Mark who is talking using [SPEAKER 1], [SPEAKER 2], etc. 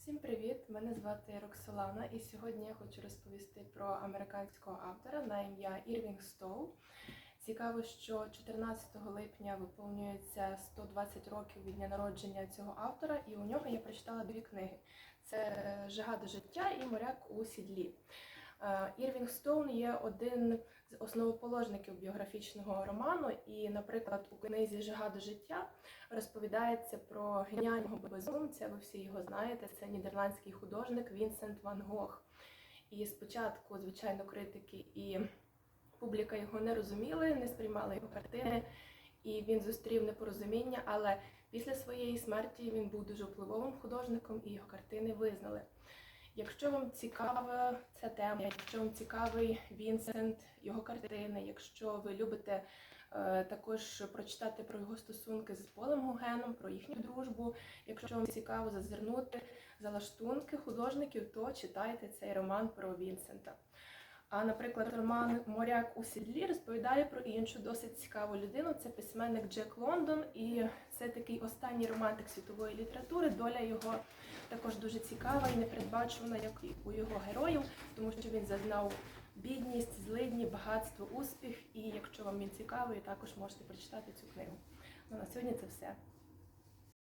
[SPEAKER 1] Всім привіт! Мене звати Роксолана, і сьогодні я хочу розповісти про американського автора на ім'я Ірвінг Стоу. Цікаво, що 14 липня виповнюється 120 років від дня народження цього автора, і у нього я прочитала дві книги: це Жага до життя і Моряк у сідлі. Е, Ірвінг Стоун є один з основоположників біографічного роману, і, наприклад, у книзі Жага до життя розповідається про геніального безумця. Ви всі його знаєте. Це нідерландський художник Вінсент Ван Гог. І спочатку, звичайно, критики і публіка його не розуміли, не сприймали його картини, і він зустрів непорозуміння. Але після своєї смерті він був дуже впливовим художником, і його картини визнали. Якщо вам цікава ця тема, якщо вам цікавий Вінсент, його картини, якщо ви любите е, також прочитати про його стосунки з Полем Гогеном, про їхню дружбу, якщо вам цікаво зазирнути за лаштунки художників, то читайте цей роман про Вінсента. А, наприклад, роман Моряк у сідлі розповідає про іншу досить цікаву людину. Це письменник Джек Лондон, і це такий останній романтик світової літератури. Доля його також дуже цікава і непередбачувана, як і у його героїв, тому що він зазнав бідність, злидні, багатство, успіх. І якщо вам він цікавий, також можете прочитати цю книгу. Ну на сьогодні це все.